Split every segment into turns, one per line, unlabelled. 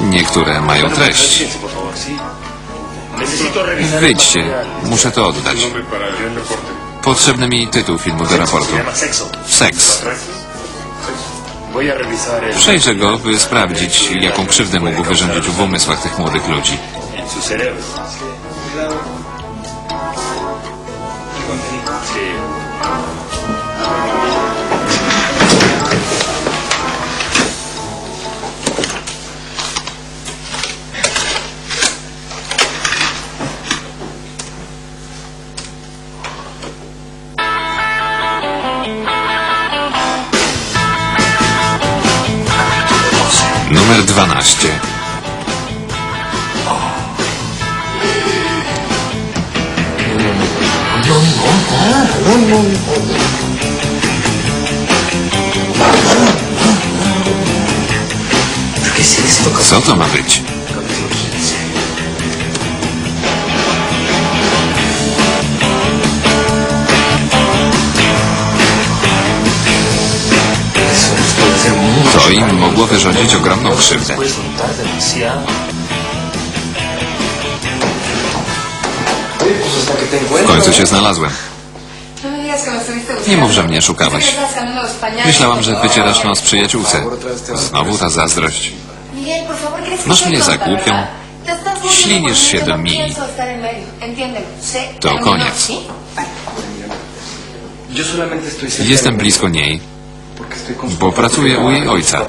Niektóre mają treść. Wyjdźcie, muszę to oddać. Potrzebny mi tytuł filmu do raportu. Seks. Przejrzę go, by sprawdzić, jaką krzywdę mógł wyrządzić w umysłach tych młodych ludzi. Numer 12. Co to ma być? Im mogło wyrządzić ogromną krzywdę. W końcu się znalazłem. Nie mów, że mnie szukałaś. Myślałam, że wycierasz nos przyjaciółce. Znowu ta zazdrość. Masz mnie za głupią? Ślinisz się do Mii. To koniec. Jestem blisko niej, bo pracuję u jej ojca.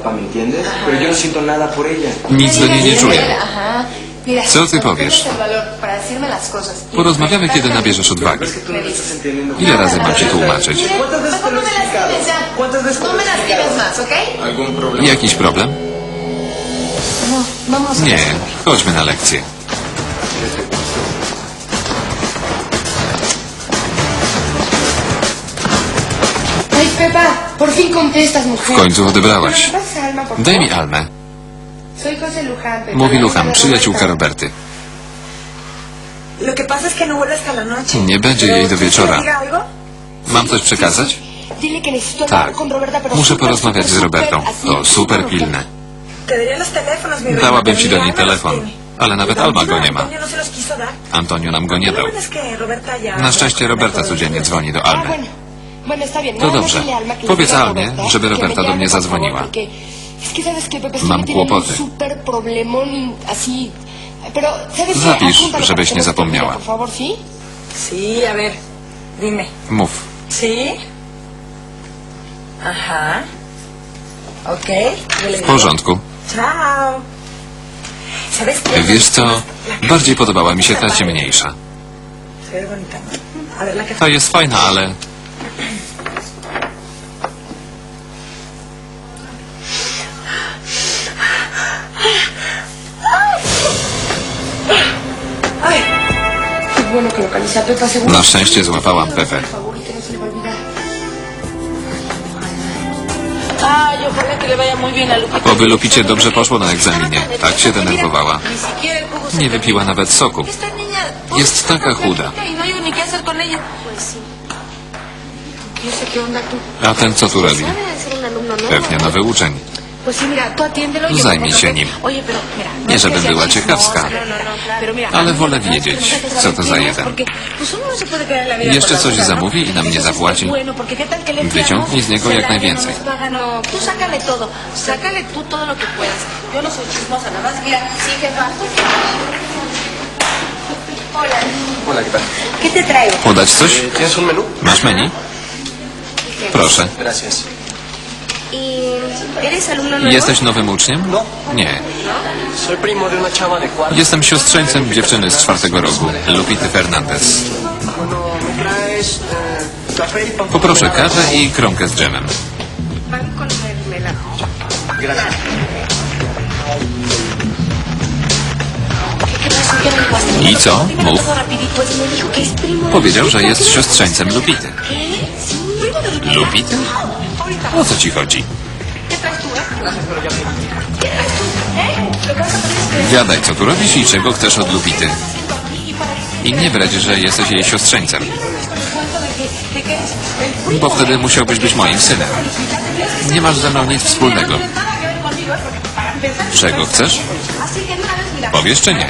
Nic do niej nie czuję. Co ty powiesz? Porozmawiamy, kiedy nabierzesz odwagi. Ile razy mam ci tłumaczyć? Jakiś problem? Nie, chodźmy na lekcję. W końcu odebrałaś.
¿Me pasas a Alma, por
Daj mi? Almę. Mówi Lucham, przyjaciółka. Roberty.
No.
Nie będzie jej do
¿Quieres que le
wieczora. Mam coś przekazać? Tak. Muszę porozmawiać z Robertą. To super pilne. Dałabym ci do niej telefon, ale nawet Alma go nie ma.
Antonio no
nam go nie dał. Na szczęście Roberta codziennie dzwoni do
Ah,
Almy. To dobrze. Powiedz Almie, żeby Roberta do mnie zadzwoniła. Mam kłopoty. Zapisz, żebyś nie zapomniała. Mów. W porządku. Wiesz co? Bardziej podobała mi się ta ciemniejsza.
¿no?
Ta jest fajna, ale
muy bien a Lupita.
Oby Lupicie dobrze poszło na egzaminie. Tak się denerwowała. Nie wypiła nawet soku. Jest taka chuda. A ten co tu robi? Pewnie nowy uczeń.
Y
Zajmij się nim.
Oye, pero mira. no
Nie
es que
żebym
sea
była ciekawska.
No, no, no. Pero mira,
Ale wolę wiedzieć,
que no
co to za jeden.
no
Jeszcze coś
¿no?
zamówi i nam nie zapłaci. Wyciągnij z niego jak najwięcej.
no no. No.
Podać coś?
Eh.
Masz menu? Proszę.
Gracias.
Jesteś nowym uczniem?
No,
Nie.
soy primo de una chava de cuarto.
Jestem siostrzeńcem dziewczyny z czwartego roku, Lupity Fernandez. Poproszę kawę i kromkę z dżemem. I co? Mów. Powiedział, że jest siostrzeńcem Lupity. Lupity? O co ci chodzi? Wiadaj, co tu robisz i czego chcesz od Lupity. I nie brać, że jesteś jej siostrzeńcem. Bo wtedy musiałbyś być moim synem. Nie masz ze mną nic wspólnego. Czego chcesz? Powiesz czy nie?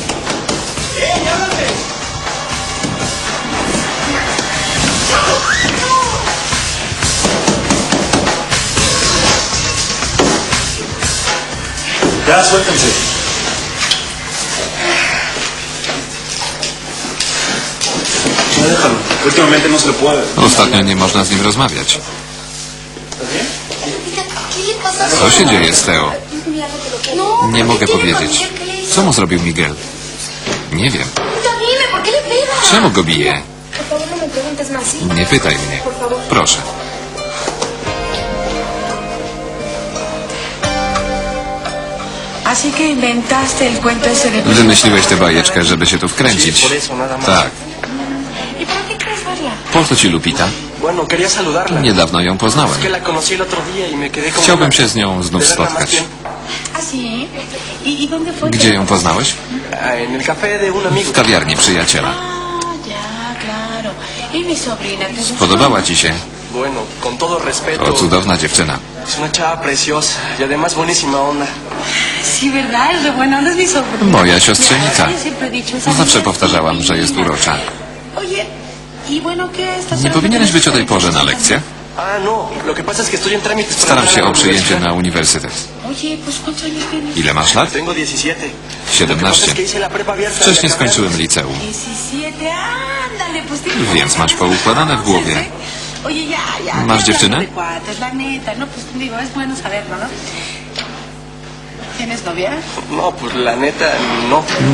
No
se le puede.
Ostatnio nie można z nim rozmawiać. Co się dzieje z Teo?
No,
Nie mogę
¿qué tiene con
powiedzieć. Co mu zrobił Miguel? Nie wiem. Czemu go bije?
No.
Nie pytaj mnie. Proszę. Wymyśliłeś tę bajeczkę, żeby się tu wkręcić. Tak.
¿Y?
Po co ci Lupita? Niedawno ją poznałem.
Es que la conocí el otro día y me quedé como...
Chciałbym się z nią znów spotkać.
¿Ah, sí? ¿Y, y?
Gdzie ją poznałeś?
Ah.
W kawiarni przyjaciela.
Ah, ya, claro. ¿Y mi sobrina? ¿Te gustó?
Podobała ci się?
Bueno, con todo respeto.
O, cudowna dziewczyna.
Y
sobrina.
Moja siostrzenica. Zawsze powtarzałam,
es
że jest urocza.
Oye, y bueno, ¿qué estás
Nie powinieneś być o tej porze na lekcjach?
No.
Staram się o przyjęcie na uniwersytet.
Oye, pues ¿cuántos años tienes?
Ile masz lat?
Tengo 17. Lo que pasa
17.
es que hice la prepa abierta.
Wcześniej skończyłem liceum.
17, ándale, pues tienes
Więc masz poukładane w głowie. ¿Masz dziewczynę?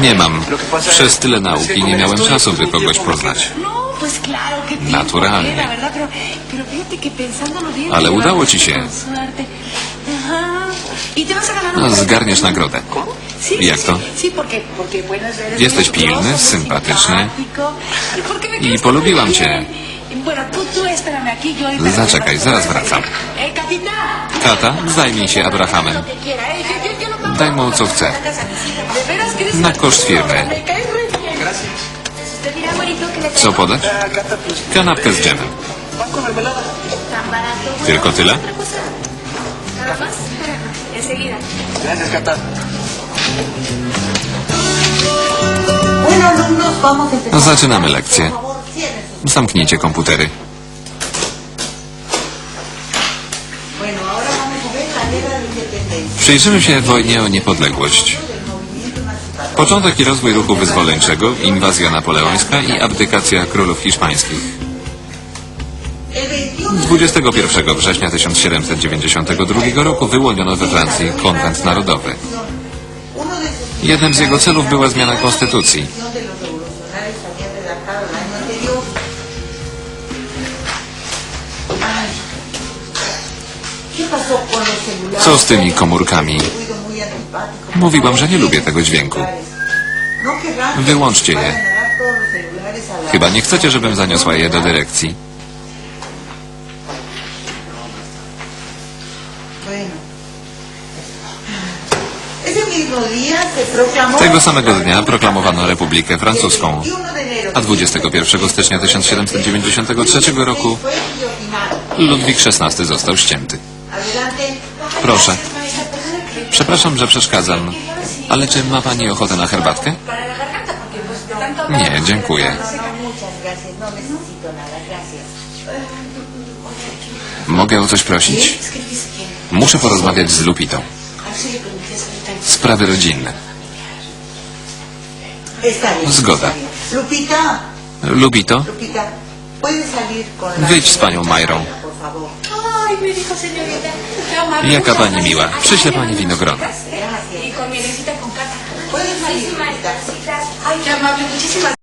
Nie mam.
Lo que pasa
Przez tyle nauki nie miałem czasu, by kogoś poznać.
No,
Naturalnie. Ale udało ci się.
Y
No, zgarniesz nagrodę.
Sí,
Jak to? Jesteś pilny, sympatyczny.
¿Y
I polubiłam cię. Zaczekaj, zaraz wracam.
Eh.
Tata, zajmij się Abrahamem. Daj mu co chce. Na koszt firmy. Co podać? Kanapkę z dżemem. Tylko tyle?
A empezar.
Zaczynamy lekcję. Zamknijcie komputery. Przyjrzymy się wojnie o niepodległość. Początek i rozwój ruchu wyzwoleńczego, inwazja napoleońska i abdykacja królów hiszpańskich.
El 21
21 września 1792 roku wyłoniono we Francji konwent narodowy. Jednym z jego celów była zmiana konstytucji. Co z tymi komórkami? Mówiłam, że nie lubię tego dźwięku. Wyłączcie je. Chyba nie chcecie, żebym zaniosła je do dyrekcji. Tego samego dnia proklamowano Republikę Francuską,
21 de enero
a 21 stycznia 1793 roku. Ludwik XVI został ścięty. Proszę. Przepraszam, że przeszkadzam, ale czy ma Pani ochotę na herbatkę? Nie, dziękuję. Mogę o coś prosić? Muszę porozmawiać z Lupitą. Sprawy rodzinne. Zgoda.
Lupita,
Lupito,
Lupita, ¿puedes salir con la
Wyjdź z panią Majrą. Jaka Pani miła. Przyślę Pani winogrona.
Gracias.
Y